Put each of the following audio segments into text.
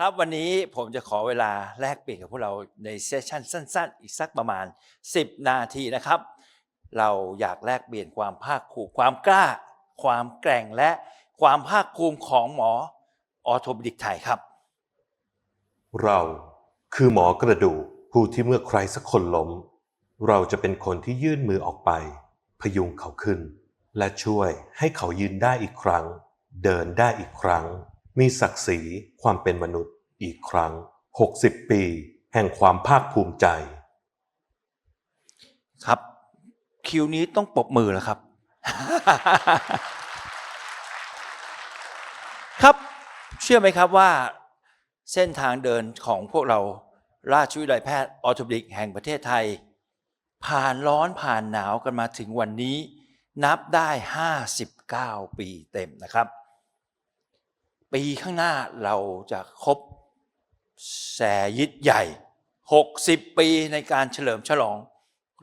ครับวันนี้ผมจะขอเวลาแลกเปลี่ยนกับพวกเราในเซสชันสั้น ๆ อีกสักประมาณ 10 นาทีนะครับ เราอยากแลกเปลี่ยนความภาคภูมิความกล้า ความแกร่งและความภาคภูมิของหมอออโทบิดิกไทยครับ เราคือหมอกระดูกผู้ที่เมื่อใครสักคนล้ม เราจะเป็นคนที่ยื่นมือออกไป พยุงเขาขึ้น และช่วยให้เขายืนได้อีกครั้ง เดินได้อีกครั้ง มีศักดิ์ศรีความเป็นมนุษย์อีกครั้ง 60 ปี แห่งความภาคภูมิใจ ครับ คิวนี้ต้องปรบมือแล้วครับ ครับเชื่อไหมครับว่า เส้นทางเดินของพวกเราราชวิทยาลัยแพทย์ออโทปิดิกแห่งประเทศไทย ผ่านร้อนผ่านหนาวกันมาถึงวันนี้ นับได้ 59 ปีเต็มนะครับ ปีข้างหน้าเราจะครบแสยิดใหญ่ 60 ปีในการเฉลิมฉลอง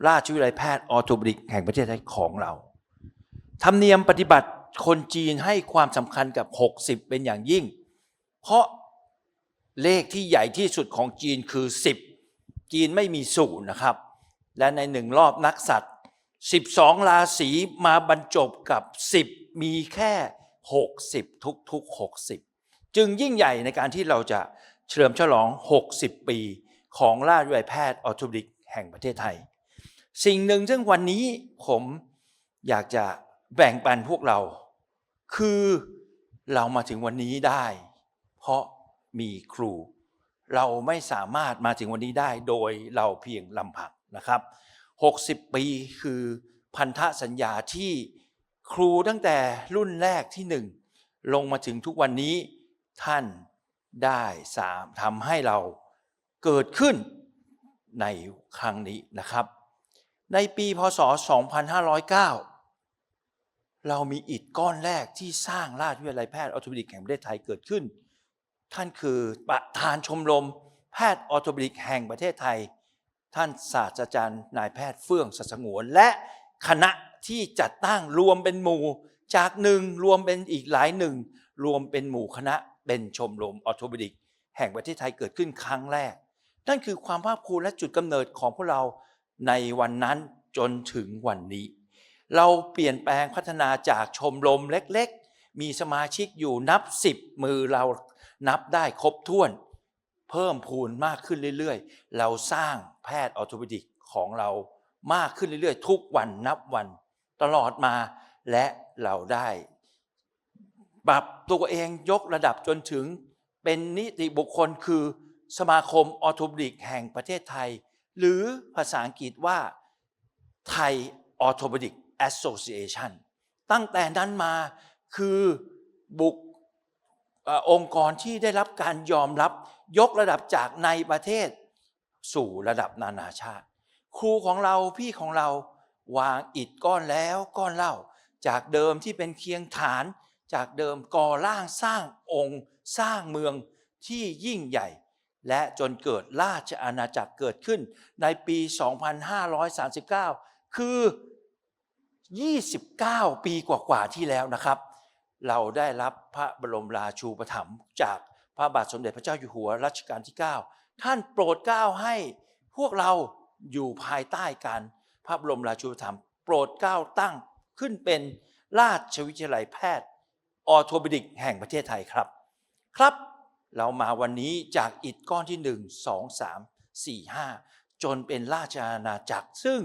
ราชวิทยาลัยแพทย์ออโทปิดิกแห่งประเทศไทยของเรา ธรรมเนียมปฏิบัติคนจีนให้ความสำคัญกับ 60 เป็นอย่างยิ่ง เพราะเลขที่ใหญ่ที่สุดของจีนคือ 10 จีนไม่มีศูนย์นะครับ และในหนึ่งรอบนักสัตว์ 12 ราศีมาบรรจบกับ 10 มีแค่ 60 ทุกๆ 60 จึงยิ่งใหญ่ในการที่เราจะเฉลิมฉลอง 60 ปีของราชวิทยาลัยแพทย์ออทปิดิกแห่งประเทศไทย สิ่งหนึ่งซึ่งวันนี้ผมอยากจะแบ่งปันพวกเรา คือเรามาถึงวันนี้ได้ เพราะมีครู เราไม่สามารถมาถึงวันนี้ได้โดยเราเพียงลำพังนะครับ 60 ปีคือพันธสัญญาที่ ครูตั้งแต่รุ่นแรกที่หนึ่งลงมาถึงทุกวันนี้ท่านได้สามทำให้เราเกิดขึ้นในครั้งนี้นะครับ ในปีพศ 2509 เรามีอิฐก้อนแรกที่สร้างราชวิทยาลัยแพทย์ออร์โทปิกแห่งประเทศไทยเกิดขึ้น ท่านคือประธานชมรมแพทย์ออร์โทปิดิกแห่งประเทศไทย ท่านศาสตราจารย์นายแพทย์เฟื่องสัสงวนและคณะ ที่จัดตั้งรวมเป็นหมู่ จากหนึ่งรวมเป็นอีกหลายหนึ่ง รวมเป็นหมู่คณะเป็นชมรมออโทปิดิก แห่งประเทศไทยเกิดขึ้นครั้งแรก นั่นคือความภาคภูมิและจุดกำเนิดของพวกเราในวันนั้นจนถึงวันนี้ เราเปลี่ยนแปลงพัฒนาจากชมรมเล็กๆ มีสมาชิกอยู่นับสิบมือเรานับได้ครบถ้วน เพิ่มพูนมากขึ้นเรื่อยๆ เราสร้างแพทย์ออโทปิดิกของเรามากขึ้นเรื่อยๆ ทุกวันนับวัน ตลอดมาและเราได้ปรับตัวเองยกระดับจนถึงเป็นนิติบุคคลคือสมาคมออโทปิดิกแห่งประเทศไทย หรือภาษาอังกฤษว่าไทยออโทปิดิก Association ตั้งแต่นั้นมาคือบุคองค์กรที่ได้รับการยอมรับยกระดับจากในประเทศสู่ระดับนานาชาติ ครูของเราพี่ของเรา วางอิฐก้อนแล้วก้อนเล่า จากเดิมที่เป็นเคียงฐาน จากเดิมก่อร่างสร้างองค์ สร้างเมืองที่ยิ่งใหญ่ และจนเกิดราชอาณาจักรเกิดขึ้นในปี 2539 คือ 29 ปีกว่า ๆ ที่แล้วนะครับ เราได้รับพระบรมราชูปถัมภ์จากพระบาทสมเด็จพระเจ้าอยู่หัวรัชกาลที่ 9 ท่านโปรดเกล้าให้พวกเราอยู่ภายใต้การ พระบรมราชูปถัมภ์โปรดเกล้าตั้งขึ้นเป็นราชวิทยาลัยแพทย์ ออโทปิดิกแห่งประเทศไทยครับ ครับเรามาวันนี้จากอิฐก้อนที่ 1 2 3 4 5 จนเป็นราชอาณาจักร ซึ่ง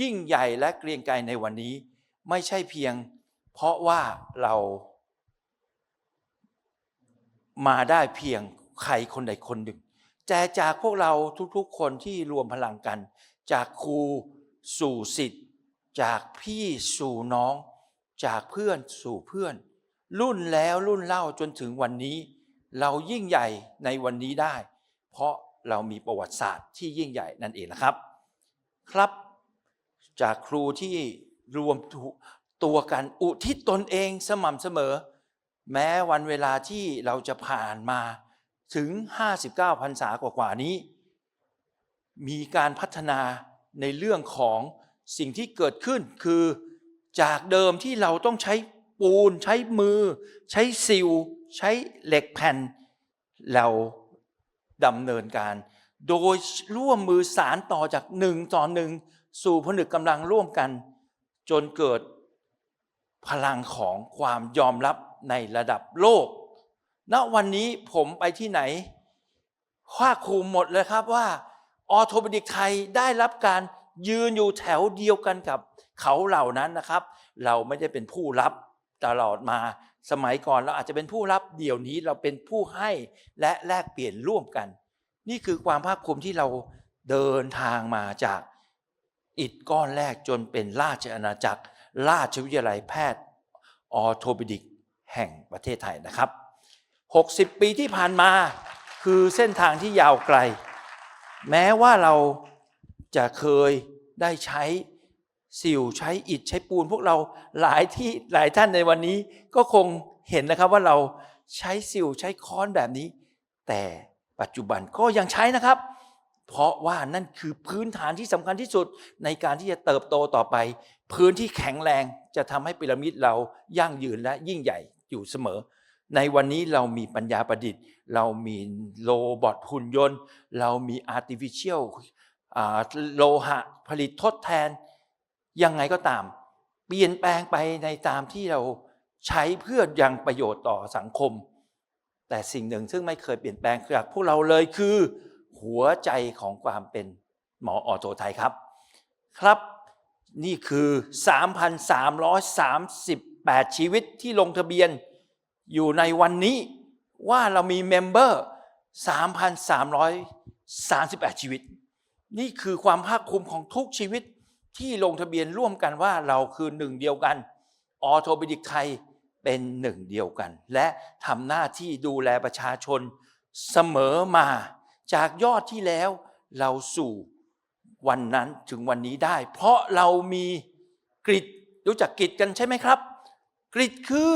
ยิ่งใหญ่และเกรียงไกรในวันนี้ ไม่ใช่เพียง เพราะว่าเรามาได้เพียงใครคนใดคนหนึ่ง แต่จากพวกเราทุกๆคนที่รวมพลังกัน จากครู สู่สิทธิ์จากพี่สู่น้อง จากเพื่อนสู่เพื่อน รุ่นแล้วรุ่นเล่าจนถึงวันนี้ เรายิ่งใหญ่ในวันนี้ได้ เพราะเรามีประวัติศาสตร์ที่ยิ่งใหญ่นั่นเองนะครับ ครับ จากครูที่รวมตัวกันอุทิศตนเองสม่ำเสมอ แม้วันเวลาที่เราจะผ่านมาถึง 59พรรษากว่าๆนี้ มีการพัฒนา ในเรื่องของสิ่งที่เกิดขึ้นคือจากเดิมที่เราต้องใช้ปูน ใช้มือ ใช้ซิลใช้เหล็กแผ่น เราดำเนินการ โดยร่วมมือสารต่อจากหนึ่งต่อหนึ่งสู่ผนึกกำลังร่วมกัน จนเกิดพลังของความยอมรับในระดับโลก ณ วันนี้ผมไปที่ไหนภาคภูมิหมดเลยครับว่า ออโทปิดิกไทยได้รับการยืนอยู่แถวเดียวกันกับเขาเหล่านั้นนะครับ เราไม่ได้เป็นผู้รับตลอดมาสมัยก่อนเราอาจจะเป็นผู้รับเดี๋ยวนี้เราเป็นผู้ให้และแลกเปลี่ยนร่วมกัน นี่คือความภาคภูมิที่เราเดินทางมาจากอิฐก้อนแรกจนเป็นราชอาณาจักร ราชวิทยาลัยแพทย์ออโทปิดิกแห่งประเทศไทยนะครับ 60 ปีที่ผ่านมาคือเส้นทางที่ยาวไกล แม้ว่าเราจะเคยได้ใช้สิวใช้อิฐใช้ปูน พวกเราหลายที่หลายท่านในวันนี้ก็คงเห็นนะครับว่าเราใช้สิวใช้ค้อนแบบนี้ แต่ปัจจุบันก็ยังใช้นะครับ เพราะว่านั่นคือพื้นฐานที่สำคัญที่สุดในการที่จะเติบโตต่อไป พื้นที่แข็งแรงจะทำให้พีระมิดเรายั่งยืนและยิ่งใหญ่อยู่เสมอ ในวันนี้เรามีปัญญาประดิษฐ์ เรามีโรบอทหุ่นยนต์ เรามี artificial โลหะผลิตทดแทน ยังไงก็ตาม เปลี่ยนแปลงไปในตามที่เราใช้เพื่อยังประโยชน์ต่อสังคม แต่สิ่งหนึ่งซึ่งไม่เคยเปลี่ยนแปลงจากพวกเราเลยคือ หัวใจของความเป็นหมอออโตไทยครับ ครับนี่คือ 3,338 ชีวิตที่ลงทะเบียน อยู่ในวันนี้ว่าเรามีเมมเบอร์ 3,338 ชีวิต นี่คือความภาคภูมิของทุกชีวิตที่ลงทะเบียนร่วมกันว่าเราคือหนึ่งเดียวกันออโทบิดิกไทยเป็นหนึ่งเดียวกัน และทำหน้าที่ดูแลประชาชนเสมอมาจากยอดที่แล้วเราสู่วันนั้นถึงวันนี้ได้ เพราะเรามีกริดรู้จักกริดกันใช่ไหมครับ กริดคือ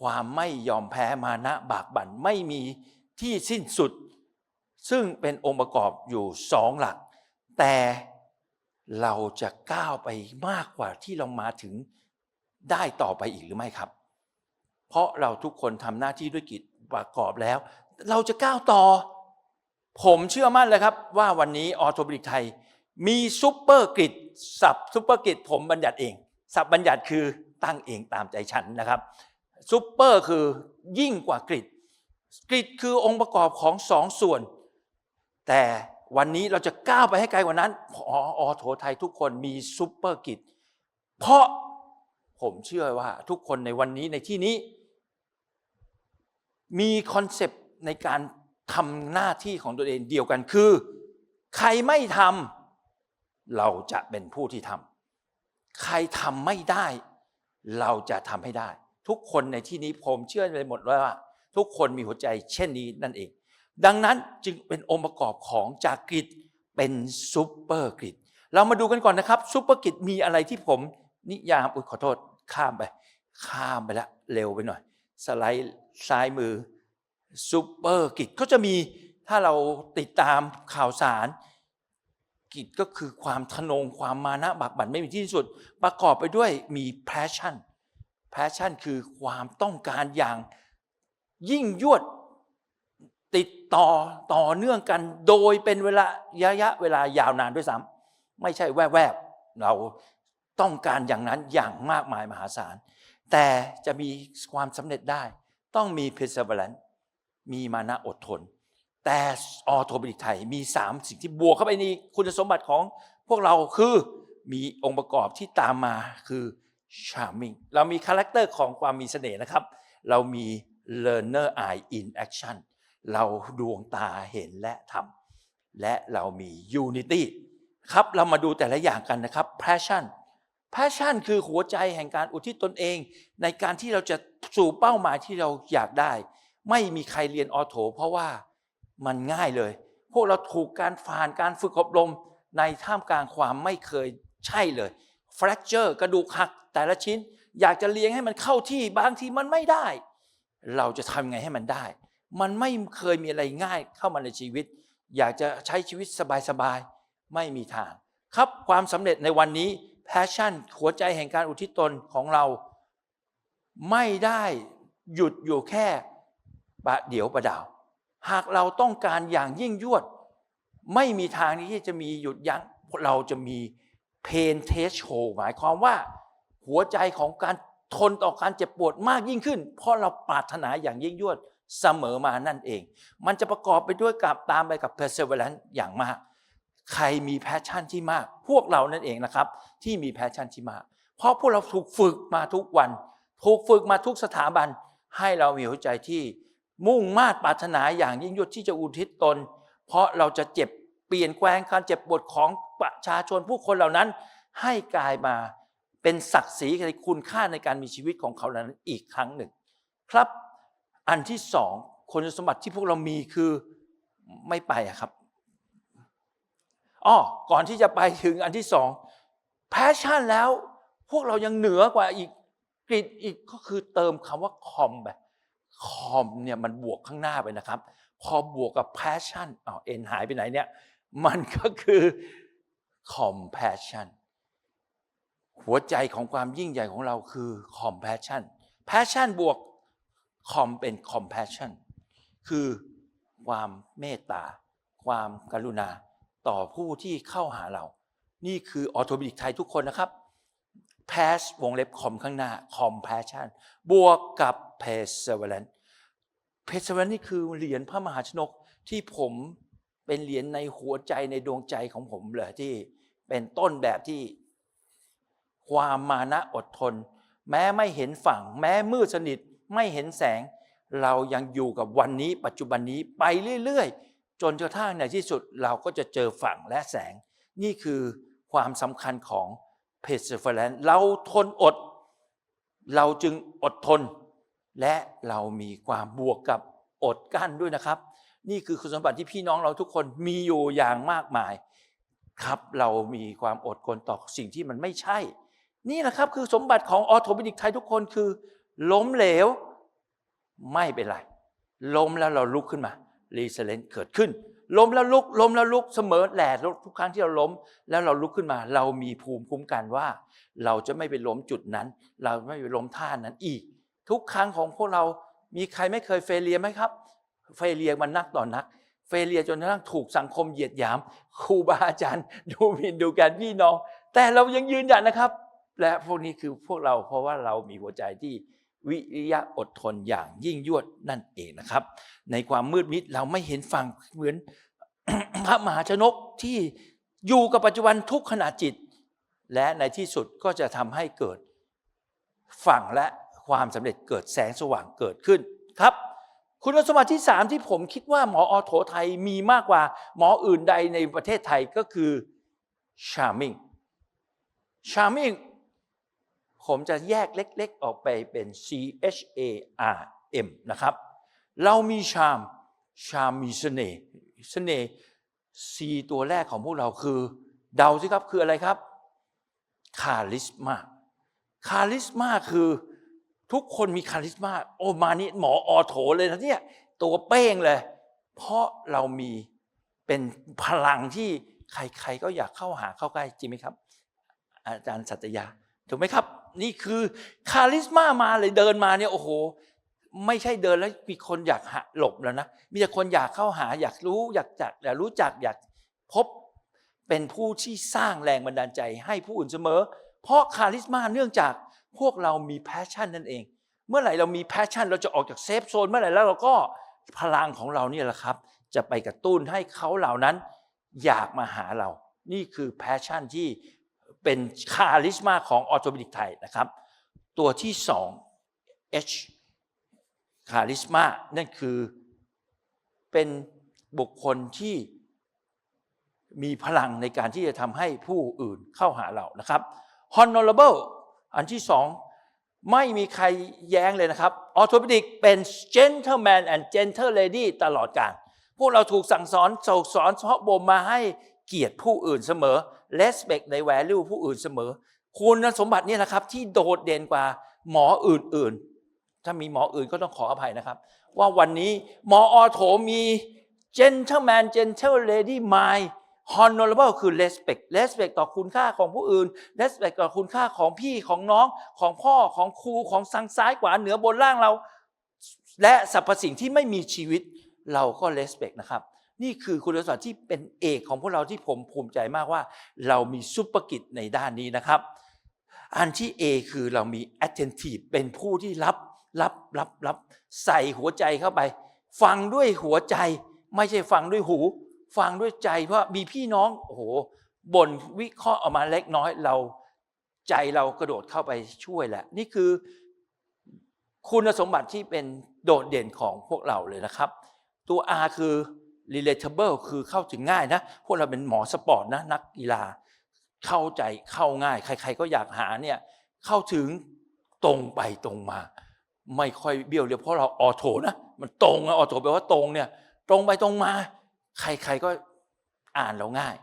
ความไม่ยอมแพ้มานะบากบั่นไม่มีที่สิ้นสุด ซึ่งเป็นองค์ประกอบอยู่สองหลัก แต่เราจะก้าวไปมากกว่าที่เรามาถึงได้ต่อไปอีกหรือไม่ครับ เพราะเราทุกคนทำหน้าที่ด้วยกิจประกอบแล้ว เราจะก้าวต่อ ผมเชื่อมั่นเลยครับ ว่าวันนี้ออโทบิลิกไทย มีซุปเปอร์กริดสับซุปเปอร์กริดผมบัญญัติเองสับบัญญัติคือตั้งเองตามใจฉันนะครับ ซุปเปอร์คือยิ่งกว่ากริดกริดคือองค์ประกอบของสองส่วน แต่วันนี้เราจะก้าวไปให้ไกลกว่านั้นออโถไทยทุกคนมีซุปเปอร์กิจเพราะผมเชื่อว่าทุกคนในวันนี้ในที่นี้ มีคอนเซปต์ในการทำหน้าที่ของตัวเองเดียวกันคือ ใครไม่ทำเราจะเป็นผู้ที่ทำใครทำไม่ได้ เราจะทำให้ได้ ทุกคนในที่นี้ผมเชื่อไปหมดว่า ทุกคนมีหัวใจเช่นนี้นั่นเอง ดังนั้นจึงเป็นองค์ประกอบของจากกริดเป็นซูเปอร์กริดเรามาดูกันก่อนนะครับซูเปอร์กริดมีอะไรที่ผมนิยามอุยขอโทษข้ามไป ข้ามไปละเร็วไปหน่อย สไลด์ซ้ายมือซูเปอร์กิจก็จะมีถ้าเราติดตามข่าวสาร กิจก็คือความทะนงความมานะบักบั่นไม่มีที่สุด ประกอบไปด้วยมี passion passion คือความต้องการอย่างยิ่งยวดติดต่อต่อเนื่องกัน โดยเป็นเวลาระยะเวลายาวนานด้วยซ้ำไม่ใช่แวบๆเราต้องการอย่างนั้นอย่างมากมายมหาศาล แต่จะมีความสำเร็จได้ ต้องมี perseverance มีมานะอดทน แต่ออโทบิลิกไทยมีสามสิ่งที่บวกเข้าไปในคุณสมบัติของพวกเราคือมีองค์ประกอบที่ตามมาคือ charming เรามีคาแรคเตอร์ของความมีเสน่ห์นะครับ เรามี learner eye in action เราดวงตาเห็นและทำและเรามี unity ครับเรามาดูแต่ละอย่างกันนะครับ passion passion คือหัวใจแห่งการอุทิศตนเอง ในการที่เราจะสู่เป้าหมายที่เราอยากได้ ไม่มีใครเรียนออโถ เพราะว่ามันง่ายเลย พวกเราถูกการผ่านการฝึกอบรมในท่ามกลางความไม่เคยใช่เลย fracture กระดูกหักแต่ละชิ้น อยากจะเลี้ยงให้มันเข้าที่บางทีมันไม่ได้ เราจะทำไงให้มันได้ มันไม่เคยมีอะไรง่ายเข้ามาในชีวิต อยากจะใช้ชีวิตสบายๆไม่มีทาง ครับความสำเร็จในวันนี้ passion หัวใจแห่งการอุทิศตนของเรา ไม่ได้หยุดอยู่แค่ประเดี๋ยวประดาว หากเราต้องการอย่างยิ่งยวด ไม่มีทางที่จะมีหยุดยัง้งเราจะมี เพนเทสโชหมายความว่าหัวใจของการทนต่อการเจ็บปวดมากยิ่งขึ้น เพราะเราปรารถนาอย่างยิ่งยวดเสมอมานั่นเอง มันจะประกอบไปด้วยกับตามไปกับ perseverance อย่างมาก ใครมีแพชชั่นที่มาก พวกเรานั่นเองนะครับ ที่มีแพชชั่นที่มาก เพราะพวกเราถูกฝึกมาทุกวัน ถูกฝึกมาทุกสถาบัน ให้เรามีหัวใจที่มุ่งมาดปรารถนาอย่างยิ่งยวดที่จะอุทิศตน เพราะเราจะเจ็บ เปลี่ยนแปลงการเจ็บปวดของประชาชนผู้คนเหล่านั้น ให้กลายมาเป็นศักดิ์ศรีในคุณค่าในการมีชีวิตของเขาเหล่านั้นอีกครั้งหนึ่ง ครับอันที่สองคุณสมบัติที่พวกเรามีคือไม่ไปอะครับอ้อก่อนที่จะไปถึงอันที่สองแพชชั่นแล้ว พวกเรายังเหนือกว่าอีกกริดอีกก็คือเติมคำว่าคอมไปคอมเนี่ยมันบวกข้างหน้าไปนะครับ พอบวกกับ passion อ้าวเอ็นหายไปไหนเนี่ย มันก็คือ compassion หัวใจของความยิ่งใหญ่ของเราคือ compassion passion บวก com เป็น compassion คือความเมตตา ความกรุณาต่อผู้ที่เข้าหาเรา นี่คือออโตบิลิกไทยทุกคนนะครับ pass วงเล็บ com ข้างหน้า compassion บวกกับ perseverance perseverance นี่คือเหรียญพระมหาชนกที่ผม เป็นเหรียญในหัวใจในดวงใจของผมเลยที่เป็นต้นแบบที่ ความมานะอดทน แม้ไม่เห็นฝั่ง แม้มืดสนิทไม่เห็นแสง เรายังอยู่กับวันนี้ ปัจจุบันนี้ไปเรื่อยๆ จนกระทั่งในที่สุดเราก็จะเจอฝั่งและแสง นี่คือความสำคัญของ perseverance เราทนอด เราจึงอดทน และเรามีความบวกกับอดกั้นด้วยนะครับ นี่คือคุณสมบัติที่พี่น้องเราทุกคนมีอยู่อย่างมากมาย ครับเรามีความอดทนต่อสิ่งที่มันไม่ใช่ นี่แหละครับคือสมบัติของออโทบิดิกไทยทุกคนคือ ล้มเหลว ไม่เป็นไร ล้มแล้วเราลุกขึ้นมารีเซเลนเกิดขึ้น ล้มแล้วลุก ล้มแล้วลุกเสมอแหละทุกครั้งที่เราล้ม แล้วเราลุกขึ้นมา เรามีภูมิคุ้มกันว่า เราจะไม่ไปล้มจุดนั้น เราไม่ไปล้มท่านั้นอีก ทุกครั้งของพวกเรามีใครไม่เคยเฟลเลียไหมครับ เฟเลียมันนักต่อนนัก เฟเลียจนกระทั่งถูกสังคมเหยียดหยามครูบาอาจารย์ ดูหมินดูแกนพี่น้อง แต่เรายังยืนหยัดนะครับ และพวกนี้คือพวกเราเพราะว่าเรามีหัวใจที่วิริยะอดทนอย่างยิ่งยวดนั่นเองนะครับ ในความมืดมิดเราไม่เห็นฝั่งเหมือนพระมหาชนกที่อยู่กับปัจจุบันทุกขณะจิต และในที่สุดก็จะทำให้เกิดฝั่งและความสำเร็จเกิดแสงสว่างเกิดขึ้นครับ คุณสมบัติที่สามที่ผมคิดว่าหมออโถไทยมีมากกว่าหมออื่นใดในประเทศไทยก็คือ charming charming ผมจะแยกเล็ก ๆ ออกไปเป็น C H A R M นะครับ เรามีชามชามมีเสน่ห์เสน่ห์ C ตัวแรกของพวกเราคือ เดาสิครับคืออะไรครับคาลิสมาคาลิสมาคือ ทุกคนมีคาลิสมาโอมานี่หมออโถเลยนะเนี่ยตัวเป้งเลย เพราะเรามีเป็นพลังที่ใครๆก็อยากเข้าหาเข้าใกล้จริงไหมครับ อาจารย์สัตยาถูกไหมครับ นี่คือคาลิสมามาเลยเดินมาเนี่ยโอ้โห ไม่ใช่เดินแล้วมีคนอยากหาหลบแล้วนะมีแต่คนอยากเข้าหาอยากรู้อยากจักอยากรู้จักอยากพบเป็นผู้ที่สร้างแรงบันดาลใจให้ผู้อื่นเสมอ เพราะคาลิสมาเนื่องจาก พวกเรามีแพชชั่นนั่นเอง เมื่อไหร่เรามีแพชชั่น เราจะออกจากเซฟโซนเมื่อไหร่แล้วเราก็พลังของเราเนี่ยแหละครับ จะไปกระตุ้นให้เขาเหล่านั้นอยากมาหาเรา นี่คือแพชชั่นที่เป็นคาลิสมาของออโตบิิกไทยนะครับ ตัวที่สอง H คาลิสมานั่นคือเป็นบุคคลที่มีพลังในการที่จะทำให้ผู้อื่นเข้าหาเรานะครับ honorable อันที่สองไม่มีใครแย้งเลยนะครับออโต p ดิกเป็น gentleman and gentle lady ตลอดการพวกเราถูกสั่งสอนส่งสอนเพาะบ่มมาให้เกียรติผู้อื่นเสมอ respect ใน value ผู้อื่นเสมอ คุณสมบัติเนี่ยนะครับที่โดดเด่นกว่าหมออื่นๆ ถ้ามีหมออื่นก็ต้องขออภัยนะครับ ว่าวันนี้หมออโถมี gentleman gentle lady mind honorable คือ respect respect ต่อคุณค่าของผู้อื่น respect ต่อคุณค่าของพี่ของน้องของพ่อของครูของสังซ้ายขวาเหนือบนล่างเรา และสรรพสิ่งที่ไม่มีชีวิตเราก็เลสเ c กนะครับ นี่คือคุณสมบัติที่เป็นเอกของพวกเราที่ผมภูมิใจมากว่า เรามีซุปเปอร์กิจในด้านนี้นะครับ อันที่ A คือเรามี attentive เป็นผู้ที่รับรับรับรับใส่หัวใจเข้าไป ฟังด้วยหัวใจ ไม่ใช่ฟังด้วยหู ฟังด้วยใจเพราะมีพี่น้องโอ้โหบ่นวิเคราะห์ออกมาเล็กน้อยเราใจเรากระโดดเข้าไปช่วยแหละ นี่คือคุณสมบัติที่เป็นโดดเด่นของพวกเราเลยนะครับ ตัว R คือ relatable คือเข้าถึงง่ายนะ พวกเราเป็นหมอสปอร์ตนะ นักกีฬา เข้าใจเข้าง่าย ใคร ๆ ก็อยากหาเนี่ยเข้าถึงตรงไปตรงมา ไม่ค่อยเบี้ยวเรียวเพราะเราออโถนะ มันตรงนะออโถแปลว่าตรงเนี่ย ตรงไปตรงมา ใครๆก็อ่านเราง่าย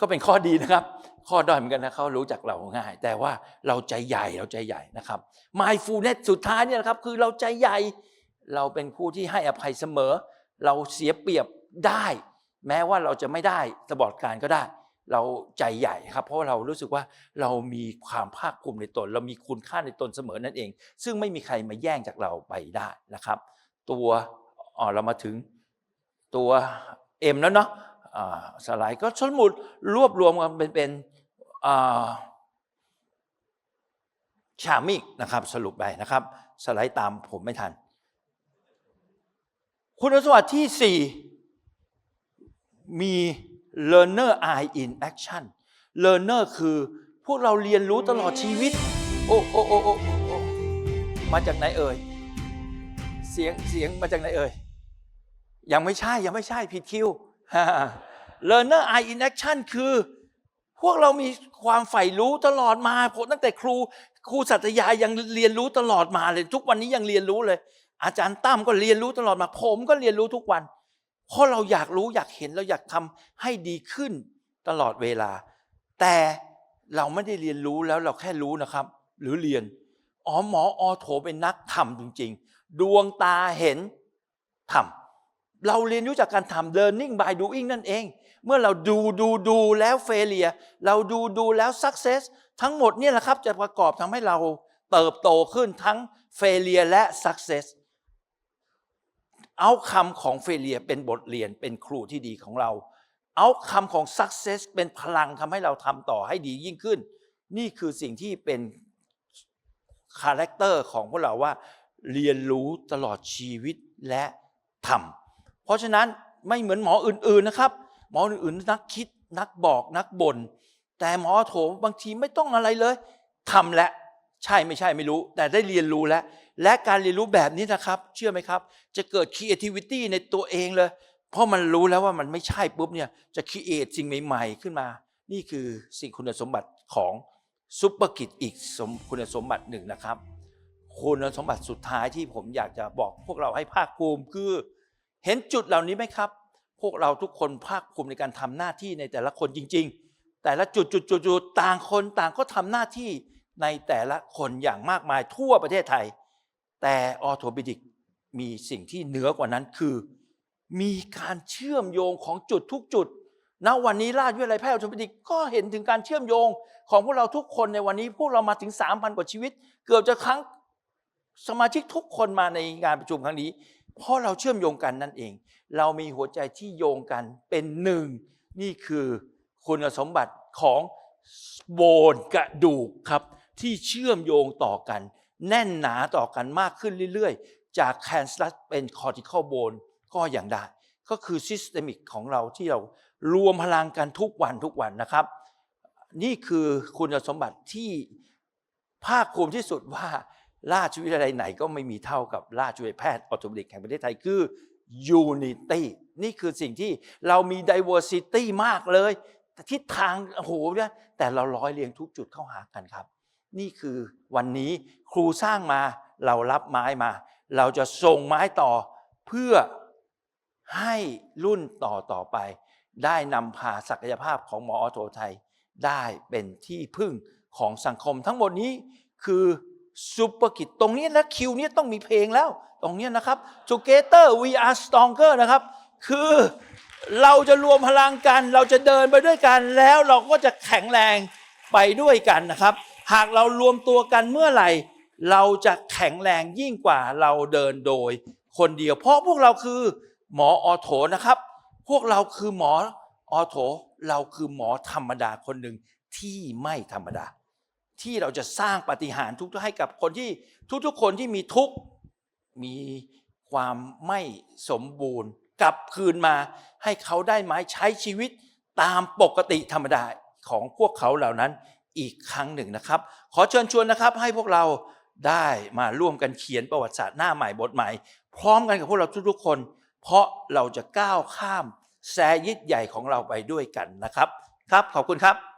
ก็เป็นข้อดีนะครับ ข้อด้อยเหมือนกันนะเขารู้จักเราง่าย แต่ว่าเราใจใหญ่เราใจใหญ่นะครับ mindfulness สุดท้ายเนี่ยนะครับ คือเราใจใหญ่เราเป็นผู้ที่ให้อภัยเสมอ เราเสียเปรียบได้ แม้ว่าเราจะไม่ได้ตลอดการก็ได้ เราใจใหญ่ครับ เพราะเรารู้สึกว่าเรามีความภาคภูมิในตน เรามีคุณค่าในตนเสมอนั่นเอง ซึ่งไม่มีใครมาแย่งจากเราไปได้นะครับ ตัวอ๋อเรามาถึง ตัว M แล้วเนาะสไลด์ก็สมุดรวบรวมกันเป็นเป็นชามิกนะครับสรุปไปนะครับ สไลด์ตามผมไม่ทัน คุณสมบัติที่ 4 มี learner eye in action learner คือพวกเราเรียนรู้ตลอดชีวิต โอ้โอ้โอ้โอ้โอ้โอ้มาจากไหนเอ่ย เสียงเสียงมาจากไหนเอ่ย ยังไม่ใช่ยังไม่ใช่ผิดคิว learner eye in action คือ พวกเรามีความใฝ่รู้ตลอดมาผมตั้งแต่ครูครูสัตยายังเรียนรู้ตลอดมาเลย ทุกวันนี้ยังเรียนรู้เลย อาจารย์ตั้มก็เรียนรู้ตลอดมา ผมก็เรียนรู้ทุกวัน เพราะเราอยากรู้อยากเห็นเราอยากทำให้ดีขึ้นตลอดเวลา แต่เราไม่ได้เรียนรู้แล้วเราแค่รู้นะครับ หรือเรียนอ๋อหมออโถเป็นนักทำจริง ๆ ดวงตาเห็นทำ เราเรียนรู้จากการทำ learning by doing นั่นเอง เมื่อเราดูดูดูแล้วเฟเลียเราดูดูแล้ว success ทั้งหมดเนี่ยแหละครับจะประกอบทำให้เราเติบโตขึ้นทั้งเฟเลียและ success เอาคำของเฟเลียเป็นบทเรียนเป็นครูที่ดีของเรา เอาคำของ success เป็นพลังทำให้เราทำต่อให้ดียิ่งขึ้น นี่คือสิ่งที่เป็นคาแรคเตอร์ของพวกเราว่า เรียนรู้ตลอดชีวิตและทำ ราะฉะนั้นไม่เหมือนหมออื่นๆนะครับ หมออื่นๆนักคิดนักบอกนักบน่นแต่หมอโถบางทีไม่ต้องอะไรเลยทำและใช่ไม่ใช่ไม่รู้ แต่ได้เรียนรู้แล้ว และการเรียนรู้แบบนี้นะครับ เชื่อไหมครับ จะเกิด creativity ในตัวเองเลย เพราะมันรู้แล้วว่ามันไม่ใช่ปุ๊บเนี่ยจะ create สิ่งใหม่ ๆ ขึ้นมา นี่คือสิ่งคุณสมบัติของซุปเปอร์กิจอีกคุณสมบัติหนึ่งนะครับ คุณสมบัติสุดท้ายที่ผมอยากจะบอกพวกเราให้ภาคภูมิคือ เห็นจุดเหล่านี้ไหมครับ พวกเราทุกคนภาคภูมิในการทำหน้าที่ในแต่ละคนจริง ๆ แต่ละจุดจุดจุดจุดต่างคนต่างก็ทำหน้าที่ในแต่ละคนอย่างมากมายทั่วประเทศไทย แต่ออโทบิดิกมีสิ่งที่เหนือกว่านั้นคือ มีการเชื่อมโยงของจุดทุกจุดณวันนี้ราชวิทยาลัยแพทย์ออโทบิดิกก็เห็นถึงการเชื่อมโยงของพวกเราทุกคนในวันนี้พวกเรามาถึง 3,000 กว่าชีวิต เกือบจะครั้งสมาชิกทุกคนมาในงานประชุมครั้งนี้ เพราะเราเชื่อมโยงกันนั่นเอง เรามีหัวใจที่โยงกันเป็นหนึ่ง นี่คือคุณสมบัติของโบนกระดูกครับที่เชื่อมโยงต่อกัน แน่นหนาต่อกันมากขึ้นเรื่อยๆ จากแคนซัสเป็นคอร์ติคอลโบนก็อย่างได้ ก็คือซิสเตมิกของเราที่เรารวมพลังกันทุกวันทุกวันนะครับ นี่คือคุณสมบัติที่ภาคภูมิที่สุดว่า ราชวิทยาลัยไหนก็ไม่มีเท่ากับราชวิทยาลัยแพทย์ออโตบิดิกแห่งประเทศไทยคือ Unity นี่คือสิ่งที่เรามี diversity มากเลยแต่ทิศทางโอ้โหเนี่ยแต่เราร้อยเรียงทุกจุดเข้าหากันครับ นี่คือวันนี้ครูสร้างมาเรารับไม้มา เราจะส่งไม้ต่อเพื่อให้รุ่นต่อต่อไป ได้นำพาศักยภาพของหมอออโทไทย ได้เป็นที่พึ่งของสังคมทั้งหมดนี้คือ ซูเปอร์กิจตรงนี้นะคิวนี้ต้องมีเพลงแล้ว ตรงนี้นะครับ Together we are stronger นะครับ คือเราจะรวมพลังกัน เราจะเดินไปด้วยกันแล้วเราก็จะแข็งแรงไปด้วยกันนะครับ หากเรารวมตัวกันเมื่อไหร่ เราจะแข็งแรงยิ่งกว่าเราเดินโดย คนเดียว เพราะพวกเราคือหมอออโถนะครับ พวกเราคือหมอออโถ เราคือหมอธรรมดาคนหนึ่งที่ไม่ธรรมดา ที่เราจะสร้างปฏิหารทุกๆให้กับคนที่ทุกๆคนที่มีทุกข์มีความไม่สมบูรณ์ กลับคืนมาให้เขาได้ไม้ใช้ชีวิตตามปกติธรรมดาของพวกเขาเหล่านั้นอีกครั้งหนึ่งนะครับ ขอเชิญชวนนะครับให้พวกเราได้มาร่วมกันเขียนประวัติศาสตร์หน้าใหม่บทใหม่ พร้อมกันกับพวกเราทุกๆคน เพราะเราจะก้าวข้ามแซยิดใหญ่ของเราไปด้วยกันนะครับ ครับขอบคุณครับ